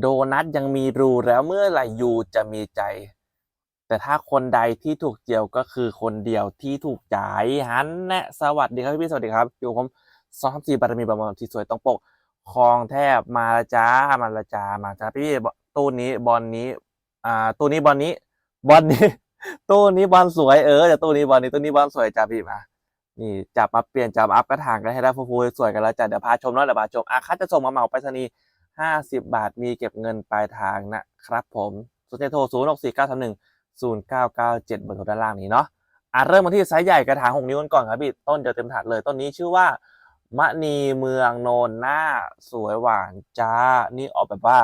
โดนัทยังมีรูแล้วเมื่อไหร่ยูจะมีใจ แต่ถ้าคนใดที่ถูกเจียวก็คือคนเดียวที่ถูกใจฮันแนะสวัสดีครับพี่สวัสดีครับอยู่ผมซอฟซีบารมีบารมีที่สวยต้องปกคลองแทบมาละจ้ามาละจ้ามาจ้าพี่ตู้นี้บอลนี้ อ่าตู้นี้บอลนี้ บอลนี้ ตู้นี้บอลสวยเออแต่ตู้นี้บอลนี้ตู้นี้บอลสวยจ้าพี่มานี่จับมาเปลี่ยนจับอัพกระถางกันให้ได้ฟูๆสวยกันแล้วจ้ะเดี๋ยวพาชมเนาะเดี๋ยวพาชมอะค่าจะส่งมาเหมาไปรษณีย์ ห้าสิบบาทมีเก็บเงินปลายทางนะครับผมสนใจโทรศูนย์หกสี่เก้าสามหนึ่งศูนย์เก้าเก้าเจ็ดเบอร์โทรด้านล่างนี้เนาะอะเริ่มมาที่ไซส์ใหญ่กระถางหกนิ้วกันก่อนครับพี่ต้นเดียวเต็มถาดเลยต้นนี้ชื่อว่ามะนีเมืองโนนหน้า สวยหวานจ้า นี่ออกแบบว่า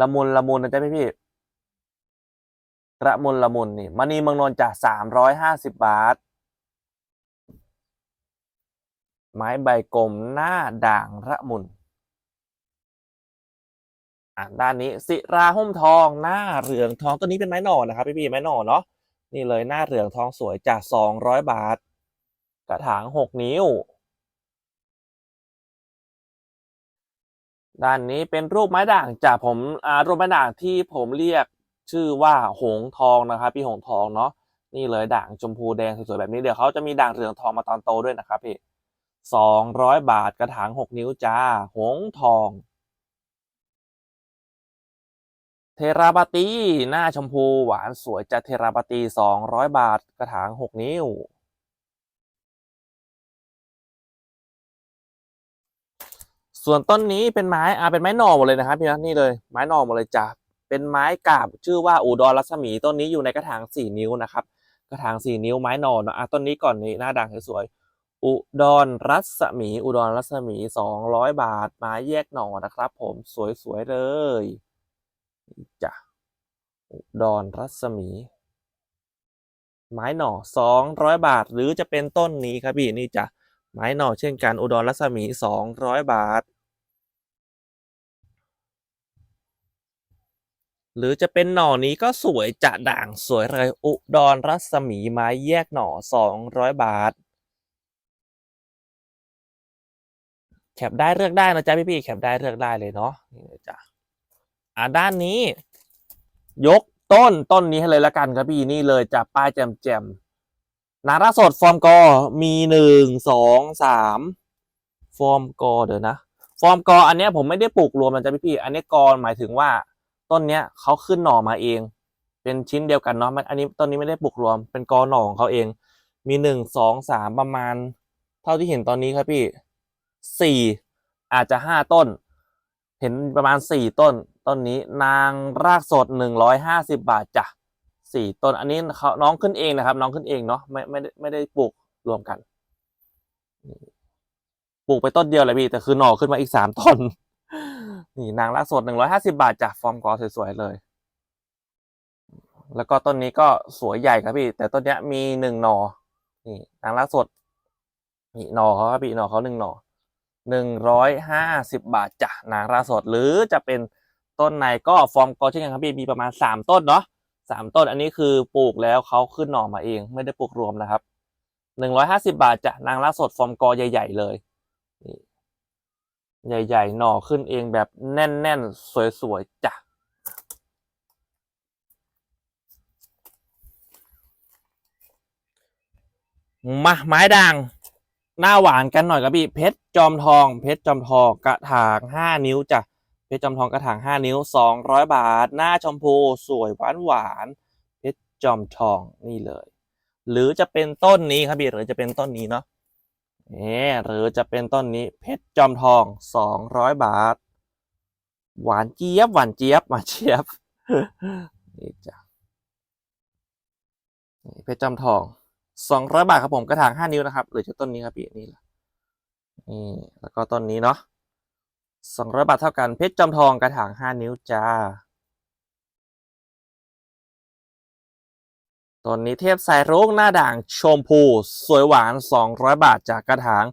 ละมุนละมุนนะจ๊ะพี่พี่ๆละมุนละมุนนี่มณีเมืองนนท์จ้ะสามร้อยห้าสิบบาท ไม้ใบกลมหน้าด่างระมุน อ่าด้านนี้ศิราหุ้มทองหน้าเหลืองทองตัวนี้เป็นไม้หน่อนะครับพี่พี่ไม้หน่อเนาะนี่เลยหน้าเหลืองทองสวยจากสองร้อยบาท กระถางหกนิ้ว ด้านนี้เป็นรูปไม้ด่างจากผมอ่ารูปไม้ด่างที่ผมเรียกชื่อว่าหงทองนะครับพี่หงทองเนาะนี่เลยด่างชมพูแดงสวยๆแบบนี้เดี๋ยวเขาจะมีด่างเหลืองทองมาตอนโตด้วยนะครับพี่สองร้อยบาทกระถางหกนิ้วจ้าหงทอง เทราบาตีหน้าชมพูหวานสวยจากเทราบาตีสองร้อยบาทกระถางหกนิ้ว ส่วนต้นนี้เป็นไม้อ่าเป็นไม้หน่อหมดเลยนะครับพี่นะนี่เลยไม้หน่อหมดเลยจ้ะเป็นไม้กาบชื่อว่าอุดรรัศมีต้นนี้อยู่ในกระถางสี่นิ้วนะครับ กระถางสี่นิ้วไม้หน่อเนอะอะต้นนี้ก่อนนี่หน้าด่างสวยๆอุดรรัศมี อุดรรัศมีสองร้อยบาทไม้แยกหน่อนะครับ ผมสวยๆเลย จ้ะอุดรรัศมี ไม้หน่อสองร้อยบาท หรือจะเป็นต้นนี้ครับพี่นี่จ้ะไม้หน่อเช่นกันอุดรรัศมีสองร้อยบาท หรือจะเป็นหน่อนี้ก็สวยจะด่างสวยเลยอุดรรัศมีไม้แยกหน่อสองร้อยบาทแคปได้เลือกได้นะจ๊ะพี่ๆแคปได้เลือกได้เลยเนาะนี่จ้ะ อ่าด้านนี้ ยกต้นต้นนี้ให้เลยละกันครับพี่นี่เลยจะป้ายแจมแจมนาราสดฟอร์มกอมีหนึ่งสองสามฟอร์มกอเดี๋ยวนะ ฟอร์มกออันเนี้ยผมไม่ได้ปลูกรวมนะจ๊ะพี่ๆอันนี้กอหมายถึงว่าต้นเนี้ยเขาขึ้นหน่อมาเอง เป็นชิ้นเดียวกันเนาะมันอันนี้ต้นนี้ไม่ได้ปลูกรวม เป็นกอหน่อของเขาเอง มีหนึ่งสองสามประมาณ เท่าที่เห็นตอนนี้ครับพี่สี่อาจจะห้าต้น เห็นประมาณสี่ต้น ต้นนี้นางรากสดหนึ่งร้อยห้าสิบาทจ้ะสี่ต้นอันนี้เขาน้องขึ้นเองนะครับ น้องขึ้นเองเนาะไม่ไม่ได้ไม่ได้ปลูกรวมกันปลูกไปต้นเดียวเลยพี่แต่คือหน่อขึ้นมาอีกสามต้นนี่นางรากสดหนึ่งร้อยห้าสิบาทจ้ะฟอร์มกอสวยๆเลย แล้วก็ต้นนี้ก็สวยใหญ่ครับพี่ แต่ต้นเนี้ยมีหนึ่งหน่อนี่นางรากสดนี่หน่อเขาครับพี่หน่อเขาหนึ่งหน่อหนึ่งร้อยห้าสิบบาทจ้ะนางรากสดหรือจะเป็น ต้นในก็ฟอร์มกอเช่นกันครับพี่มีประมาณสามต้นเนาะสามต้นอันนี้คือปลูกแล้วเขาขึ้นหน่อมาเอง ไม่ได้ปลูกรวมนะครับหนึ่งร้อยห้าสิบาทจะนางราสดฟอร์มกอใหญ่ ๆ เลยใหญ่ ๆ หน่อขึ้นเองแบบแน่น ๆ สวย ๆจ้ะมาไม้ด่างหน้าหวานกันหน่อยครับพี่เพชรจอมทอง เพชรจอมทองกระถางห้านิ้วจ้ะ เพชรจอมทองกระถางห้านิ้วสองร้อยบาท หน้าชมพูสวยหวานหวานเพชรจอมทองนี่เลย หรือจะเป็นต้นนี้ครับพี่หรือจะเป็นต้นนี้เนาะเออหรือจะเป็นต้นนี้เพชรจอมทองสองร้อยบาท หวานเจี๊ยบหวานเจี๊ยบหวานเจี๊ยบนี่จ้ะนี่เพชรจอมทองสองร้อยบาทครับผมกระถางห้านิ้วนะครับหรือจะต้นนี้ครับพี่นี่แหละนี่แล้วก็ต้นนี้เนาะ สองร้อยบาทเท่ากันเพชรจอมทองกระถางห้านิ้วจ้าต้นนี้เทพสายรุ้งหน้าด่างชมพู สวยหวานสองร้อยบาทจากกระถาง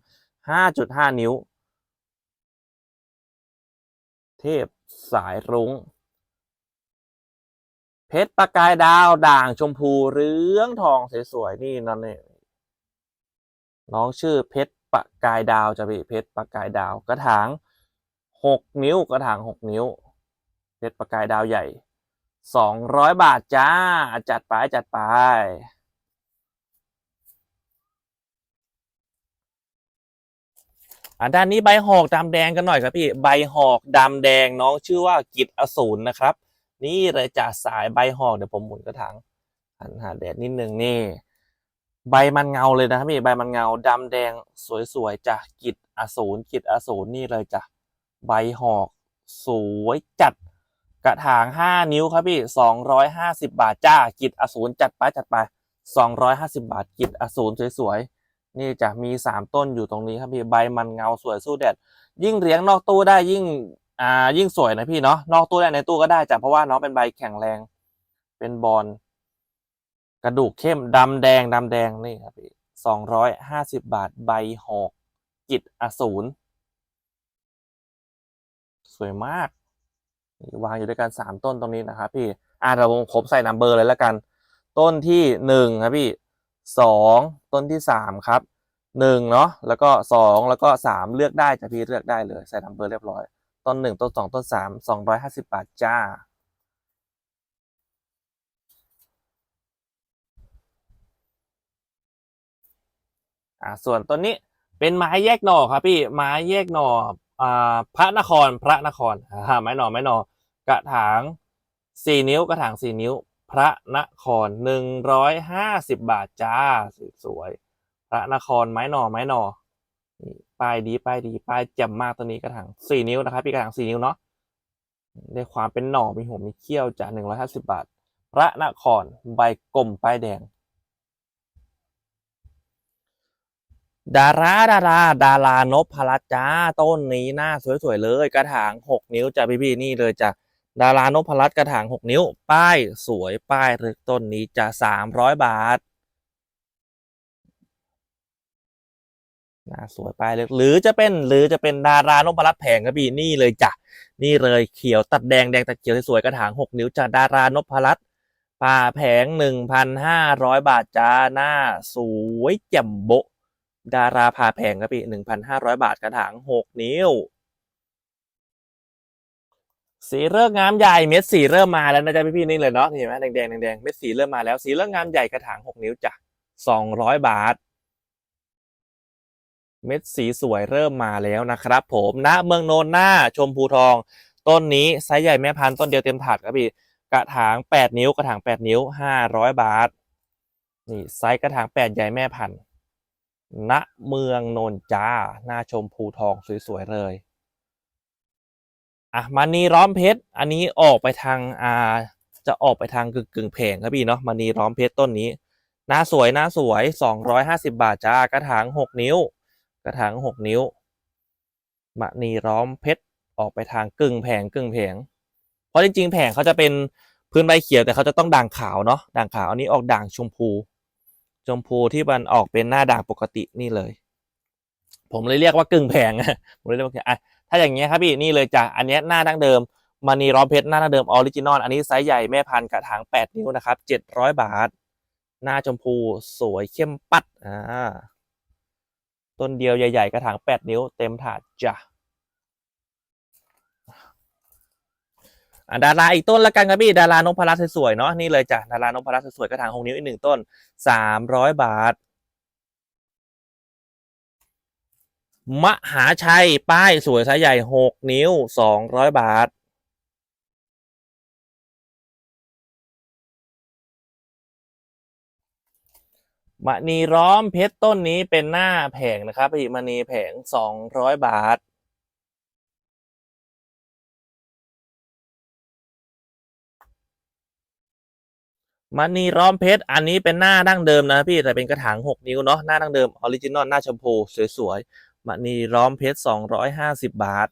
ห้าจุดห้านิ้ว เทพสายรุ้งเพชรประกายดาวด่างชมพูเหลืองทองสวยๆนี่นั่นเองน้องชื่อเพชรประกายดาวจะพี่เพชรประกายดาวกระถาง หกนิ้วกระถางหกนิ้วเพชรประกายดาวใหญ่สองร้อยบาทจ้า จัดไปจัดไปอ่าด้านนี้ใบหอกดำแดงกันหน่อยครับพี่ใบหอกดำแดงน้องชื่อว่ากิจอสูรนะครับ นี่เลยจากสายใบหอกเดี๋ยวผมหมุนกระถางหันหาแดดนิดนึงนี่ ใบมันเงาเลยนะครับพี่ใบมันเงาดำแดงสวยๆจากกิจอสูรกิจอสูรนี่เลยจ้ะ ใบหอกสวยจัดกระถางห้านิ้วครับพี่สองร้อยห้าสิบาท จ้า กิจอสูรจัดไปจัดไปสองร้อยห้าสิบาท กิจอสูรสวยๆ นี่จะมีสามต้นอยู่ตรงนี้ครับพี่ ใบมันเงาสวยสู้แดด ยิ่งเลี้ยงนอกตู้ได้ยิ่ง อ่า ยิ่งสวยนะพี่เนาะ นอกตู้ได้ในตู้ก็ได้จ้ะ เพราะว่าน้องเป็นใบแข็งแรง เป็นบอล กระดูกเข้มดำแดงดำแดงนี่ครับพี่สองร้อยห้าสิบบาท ใบหอก กิจอสูร สวยมากวางอยู่ด้วยกันสามต้นตรงนี้นะครับพี่อ่าเราวงครบใส่นัมเบอร์เลยแล้วกัน ต้นที่หนึ่งครับพี่สองต้นที่สามครับหนึ่งเนาะแล้วก็สองแล้วก็สามเลือกได้จะพี่เลือกได้เลยใส่นัมเบอร์เรียบร้อย ต้นหนึ่งต้นสองต้นสามสองร้อยห้าสิบบาทจ้าอ่าส่วนต้นนี้เป็นไม้แยกหน่อครับพี่ไม้แยกหน่อ พระนครพระนครอ่าไม้หน่อไม้หน่อกระถางสี่นิ้วกระถางสี่นิ้ว พระนครหนึ่งร้อยห้าสิบบาทจ้าสวยๆพระนครไม้หน่อไม้หน่อนี่ป้ายดีป้ายดีป้ายแจ่มมากตัวนี้กระถางสี่นิ้วนะครับพี่กระถางสี่นิ้วเนาะได้ความเป็นหน่อมีหัวมีเขี้ยวจ้าหนึ่งร้อยห้าสิบบาท พระนครใบกลมป้ายแดง ดาราดาราดารานพพลัจ้าต้นนี้หน้าสวยๆเลย กระถางหกนิ้วจ้ะพี่ๆนี่เลยจ้ะดารานพพลักระถางหกนิ้ว ป้ายสวยป้ายรึกต้นนี้จะสามร้อยบาทน้าสวยป้ายลึกหรือจะเป็นหรือจะเป็นดารานพพลัตแผงครับพี่นี่เลยจ้ะนี่เลยเขียวตัดแดงแดงตัดเขียวสวยกระถางหกนิ้วจ้ะดารานพพลัตป่าแผงหนึ่งพันห้าร้อยบาทจ้าหน้าสวยแจ่มโบ ดาราพาแพงครับพี่หนึ่งพันห้าร้อยบาทกระถางหกนิ้ว สีเริ่มงามใหญ่เม็ดสีเริ่มมาแล้วนะจ๊ะพี่พี่ๆนี่เลยเนาะเห็นไหมแดงแดงแดงๆเม็ดสีเริ่มมาแล้วสีเริ่มงามใหญ่กระถางหกนิ้วจ้ะสองร้อยบาท เม็ดสีสวยเริ่มมาแล้วนะครับ ผมณเมืองโนนหน้าชมพูทอง ต้นนี้ไซส์ใหญ่แม่พันธุ์ต้นเดียวเต็มถาดครับพี่กระถางแปดนิ้วกระถางแปดนิ้วห้าร้อยบาทนี่ไซส์กระถางแปดใหญ่แม่พันธุ์ ณเมืองโนนจาหน้าชมพูทองสวยๆเลย อะมานีร้อมเพชร อันนี้ออกไปทางอ่าจะออกไปทางกึ่งกึ่งแผงครับพี่เนาะมานีร้อมเพชรต้นนี้ หน้าสวยหน้าสวยสองร้อยห้าสิบาทจ้ากระถางหกนิ้ว กระถางหกนิ้วมณีร้อมเพชรออกไปทางกึ่งแผงกึ่งแผง เพราะจริงๆแผงเขาจะเป็นพื้นใบเขียวแต่เขาจะต้องด่างขาวเนาะด่างขาวอันนี้ออกด่างชมพู ชมพูที่มันออกเป็นหน้าด่างปกตินี่เลย ผมเลยเรียกว่ากึ่งแผงผมเลยเรียกว่าอะถ้าอย่างเงี้ยครับพี่นี่เลยจ้ะอันเนี้ยหน้าดั้งเดิมมานีร้อมเพชรหน้าดั้งเดิมออริจินอลอันนี้ไซส์ใหญ่แม่พันธุ์กระถางแปดนิ้วนะครับเจ็ดร้อยบาท หน้าชมพูสวยเข้มปัดอ่าต้นเดียวใหญ่ ๆ กระถางแปดนิ้วเต็มถาดจ้ะอะ ดาราอีกต้นละกันครับพี่ดารานพรัตน์สวยๆเนาะนี่เลยจ้ะดารานพรัตน์สวยๆกระถางหกนิ้วอีกหนึ่งต้นสามร้อยบาท มหาชัยป้ายสวยไซส์ใหญ่หกนิ้วสองร้อยบาทมณีร้อมเพชรต้นนี้เป็นหน้าแผงนะครับพี่มณีแผงสองร้อยบาท มณีร้อมเพชร อันนี้เป็นหน้าดั้งเดิมนะพี่แต่เป็นกระถางหกนิ้วเนาะหน้าดั้งเดิมออริจินอลหน้าชมพูสวยๆมณีร้อมเพชรสองร้อยห้าสิบบาท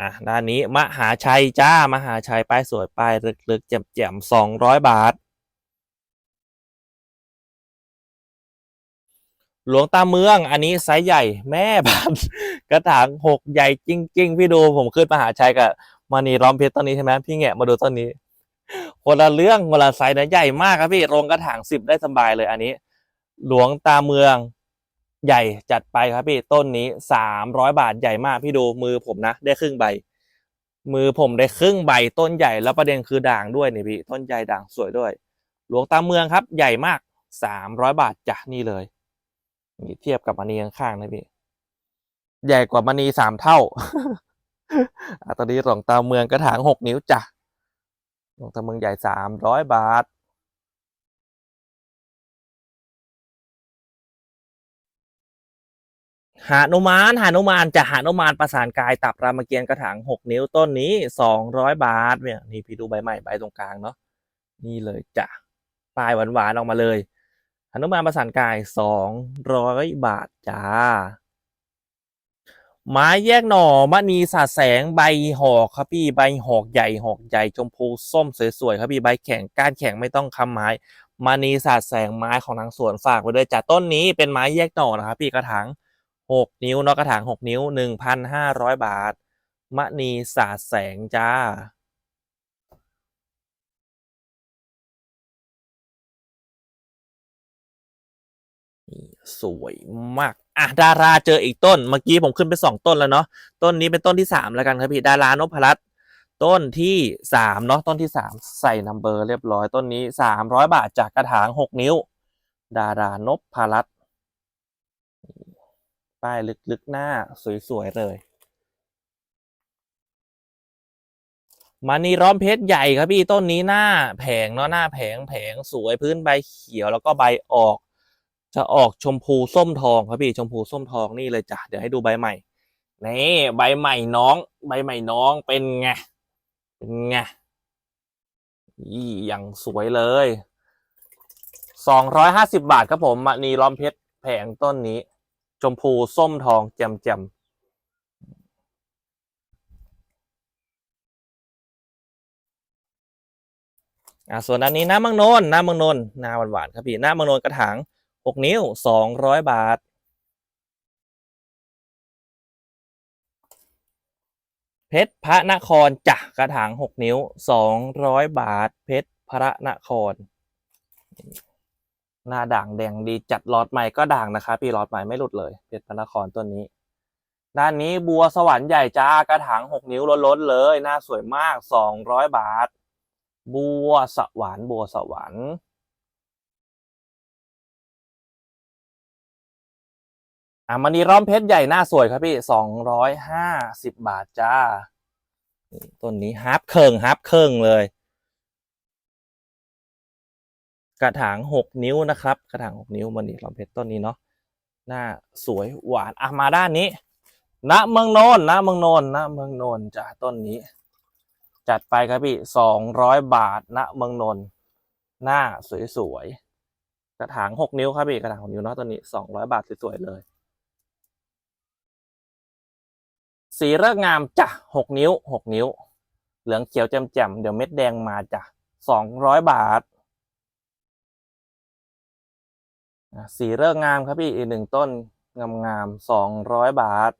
อะด้านนี้มหาชัยจ้ามหาชัยป้ายสวยป้ายลึกๆแจ่มๆสองร้อยบาท หลวงตาเมืองอันนี้ไซส์ใหญ่แม่พันกระถางหกใหญ่จริงๆ พี่ดูผมขึ้นมหาชัยกับ มานีร้อมเพชรต้นนี้ใช่ไหมพี่แงะมาดูต้นนี้คนละเรื่องคนละไซส์นะใหญ่มากครับพี่ลงกระถางสิบได้สบายเลยอันนี้ หลวงตาเมืองใหญ่จัดไปครับพี่ต้นนี้สามร้อยบาทใหญ่มากพี่ดูมือผมนะ ได้ครึ่งใบ มือผมได้ครึ่งใบต้นใหญ่แล้วประเด็นคือด่างด้วยนี่พี่ต้นใหญ่ด่างสวยด้วย หลวงตาเมืองครับ ใหญ่มากสามร้อยบาทจ้ะนี่เลยนี่เทียบกับมณีข้างๆนะพี่ ใหญ่กว่ามณีสามเท่า ตอนนี้หลงตาเมืองกระถางหกนิ้วจ้ะหลงตาเมืองใหญ่สามร้อยบาท หานุมานหานุมานจะหานุมานประสานกายตับรามเกียรติ์กระถางหกนิ้วต้นนี้สองร้อยบาทเนี่ยนี่พี่ดูใบใหม่ใบตรงกลางเนาะนี่เลยจ้ะปลายหวานๆออกมาเลยหานุมานประสานกายสองร้อยบาทจ้า ไม้แยกหน่อมณีสาแสงใบหอกครับพี่ใบหอกใหญ่หอกใหญ่ชมพูส้มสวยๆครับพี่ใบแข็งก้านแข็งไม่ต้องคำไม้มณีสาแสงไม้ของทางสวนฝากไว้ด้วยจ้ะต้นนี้เป็นไม้แยกหน่อนะครับพี่กระถางหกนิ้วเนาะกระถางหกนิ้วหนึ่งพันห้าร้อยบาทมณีสาแสงจ้าสวยมาก อะดาราเจออีกต้น เมื่อกี้ผมขึ้นไปสองต้นแล้วเนาะต้นนี้เป็นต้นที่สามแล้วกันครับพี่ดารานพรัตน์ต้นที่สามเนาะต้นที่สามใส่นัมเบอร์เรียบร้อยต้นนี้สามร้อยบาทจากกระถางหกนิ้ว ดารานพรัตน์ป้ายลึกๆหน้าสวยๆเลยมานีร้อมเพชรใหญ่ครับพี่ต้นนี้หน้าแผงเนาะหน้าแผงแผงสวยพื้นใบเขียวแล้วก็ใบออก จะออกชมพูส้มทองครับพี่ชมพูส้มทองนี่เลยจ้ะเดี๋ยวให้ดูใบใหม่นี่ใบใหม่น้อง ใบใหม่น้องเป็นไงเป็นไงยี่อย่างสวยเลยสองร้อยห้าสิบบาทครับผมมณีล้อมเพชรแผงต้นนี้ ชมพูส้มทองแจ่มแจ่มอ่าส่วนอันนี้น้ำมังนนน้ำมังนนหน้าหวานๆครับพี่น้ามังนนกระถาง หกนิ้วสองร้อยบาท เพชรพระนครจ้ะกระถางหกนิ้วสองร้อยบาท เพชรพระนคร หน้าด่างแดงดีจัดหลอดใหม่ก็ด่างนะคะ พี่หลอดใหม่ไม่หลุดเลย เพชรพระนครต้นนี้ ด้านนี้บัวสวรรค์ใหญ่จ้ากระถางหกนิ้วล้นๆเลย หน้าสวยมากสองร้อยบาท บัวสวรรค์บัวสวรรค์ อะมันนีร้อมเพชรใหญ่หน้าสวยครับพี่สองร้อยห้าสิบบาทจ้าต้นนี้ฮับเคิงฮับเคิงเลย กระถางหกนิ้วนะครับ กระถางหกนิ้วมันนีร้อมเพชรต้นนี้เนาะหน้าสวยหวานอะมาด้านนี้ณเมืองโนนณเมืองโนนณเมืองโนนจ้าต้นนี้ จัดไปครับพี่สองร้อยบาทณเมืองนนท์หน้าสวยๆกระถางหกนิ้วครับพี่กระถางหกนิ้วเนาะต้นนี้สองร้อยบาทสวยๆเลย สีเลิกงามจ้ะหกนิ้วหกนิ้ว เหลืองเขียวแจ่มๆเดี๋ยวเม็ดแดงมาจ้ะสองร้อยบาทสีเลิกงามครับพี่อีกหนึ่งต้นงามๆสองร้อยบาท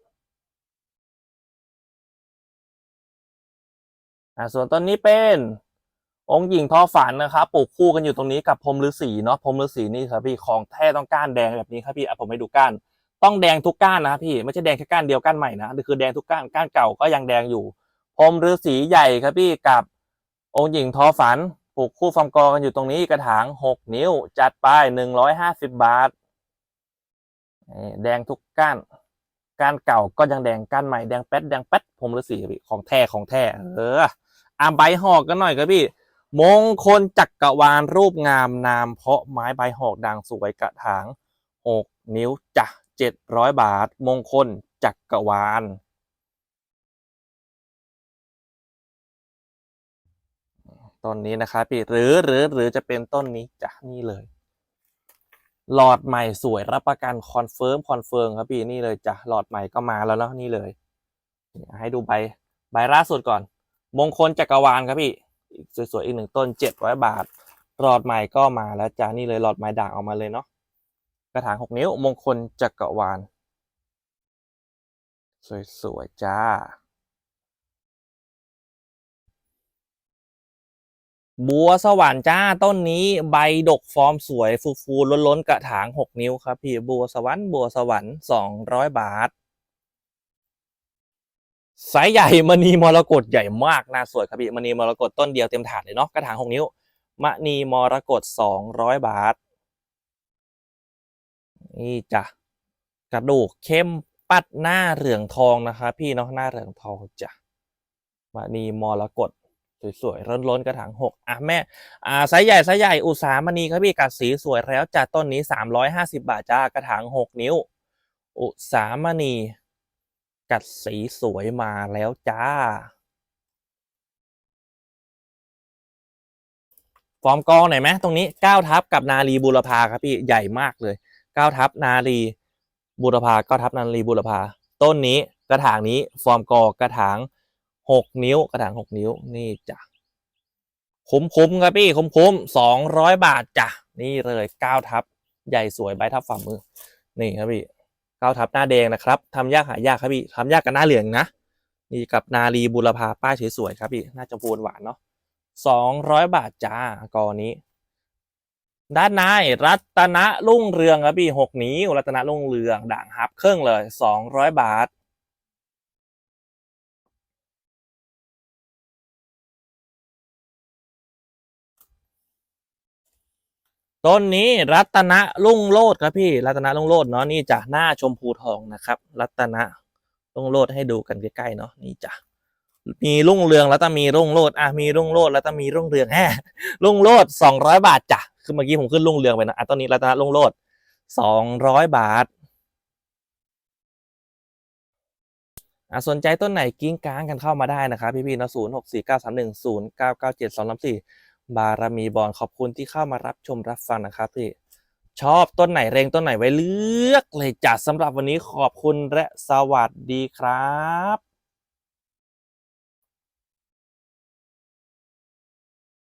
ส่วนต้นนี้เป็น องค์หญิงทอฝันนะครับปลูกคู่กันอยู่ตรงนี้กับพรมฤาษีเนาะพรมฤาษีนี่ครับพี่ของแท้ต้องก้านแดงแบบนี้ครับพี่อะผมให้ดูก้าน ต้องแดงทุกก้านนะครับพี่ไม่ใช่แดงแค่ก้านเดียวก้านใหม่นะคือแดงทุกก้านก้านเก่าก็ยังแดงอยู่พรมฤาษีใหญ่ครับพี่กับองค์หญิงทอฝันปลูกคู่ฟอมกอกันอยู่ตรงนี้กระถางหกนิ้ว จัดไปหนึ่งร้อยห้าสิบบาทแดงทุกก้านก้านเก่าก็ยังแดงก้านใหม่แดงแป๊ดแดงแป๊ดพรมฤาษีครับพี่ของแท้ของแท้เอออะใบหอกกันหน่อยครับพี่ มงคลจักรวาลรูปงามนาม เพาะไม้ใบหอกด่างสวยกระถางหกนิ้วจ้ะ เจ็ดร้อยบาท มงคลจักรวาลต้นนี้นะครับพี่หรือหรือหรือจะเป็นต้นนี้จ้ะนี่เลย หลอดใหม่สวยรับประกันคอนเฟิร์มคอนเฟิร์มครับพี่นี่เลยจ้ะหลอดใหม่ก็มาแล้วเนาะนี่เลย ให้ดูใบใบล่าสุดก่อน มงคลจักรวาลครับพี่สวยๆอีกหนึ่งต้นเจ็ดร้อยบาท หลอดใหม่ก็มาแล้วจ้านี่เลยหลอดใหม่ด่างออกมาเลยเนาะ กระถางหกนิ้ว มงคลจักรวาล สวย ๆ จ้า บัวสวรรค์จ้า ต้นนี้ใบดกฟอร์มสวย ฟูฟูล้นล้นๆ กระถางหกนิ้วครับ พี่ บัวสวรรค์บัวสวรรค์สองร้อยบาทไซส์ใหญ่มณีมรกตใหญ่มากน่าสวยครับพี่มณีมรกตต้นเดียวเต็มถาดเลยเนาะกระถางหกนิ้วมณีมรกตสองร้อยบาท นี่จ้ะกระดูกเข้มปัดหน้าเหลืองทองนะคะ พี่เนาะหน้าเหลืองทองจ้ะมณีมรกตสวยๆร้นๆกระถางหกอะแม่อ่าไซส์ใหญ่ไซส์ใหญ่อุสามณีครับพี่กัดสีสวยแล้วจัดต้นนี้สามร้อยห้าสิบาทจ้ากระถางหกนิ้ว อุสามณีกัดสีสวยมาแล้วจ้า ฟอร์มกองหนไหมตรงนี้เก้าทับกับนาลีบูรพาครับพี่ใหญ่มากเลย ก้าทับนาลีบูรพาก้าทับนาลีบูรพาต้นนี้กระถางนี้ฟอร์มกอกระถางหกนิ้ว กระถางหกนิ้วนี่จ้ะคุ้มคุ้มๆครับพี่คุ้มคุ้มสองร้อยบาทจ้ะนี่เลยเก้าทับใหญ่สวยใบทับฝ่ามือ นี่ครับพี่เก้าทับหน้าแดงนะครับทำยากหายากครับพี่ทำยากกับหน้าเหลืองนะนี่กับนาลีบุรพาป้ายสวยๆครับพี่น่าจะพูนหวานเนาะสองร้อยบาทจ้ากอนี้ ด้านในรัตนะรุ่งเรืองครับพี่หกนิ้วรัตนะรุ่งเรือง ด่างฮับเครื่องเลยสองร้อยบาท ต้นนี้รัตนะรุ่งโลดครับพี่ รัตนะรุ่งโลดเนาะนี่จ้ะหน้าชมพูทองนะครับ รัตนะรุ่งโลดให้ดูกันใกล้ๆเนาะนี่จ้ะมีรุ่งเรืองแล้วต้องมีรุ่งโลดอะมีรุ่งโลดแล้วต้องมีรุ่งเรืองแฮรุ่งโลดสองร้อยบาทจ้ะ คือเมื่อกี้ผมขึ้นรุ่งเรืองไปนะอะต้นนี้รัตนะรุ่งโลดสองร้อยบาทอะสนใจต้นไหนกิ้งก้างกันเข้ามาได้นะครับ พี่ๆเนาะศูนย์หกสี่เก้าสามหนึ่งศูนย์เก้าเก้าเจ็ดสองสามสี่บารมีบอลขอบคุณที่เข้ามารับชมรับฟังนะครับพี่ชอบต้นไหนเรงต้นไหนไว้เลือกเลยจ้ะสำหรับวันนี้ขอบคุณและสวัสดีครับ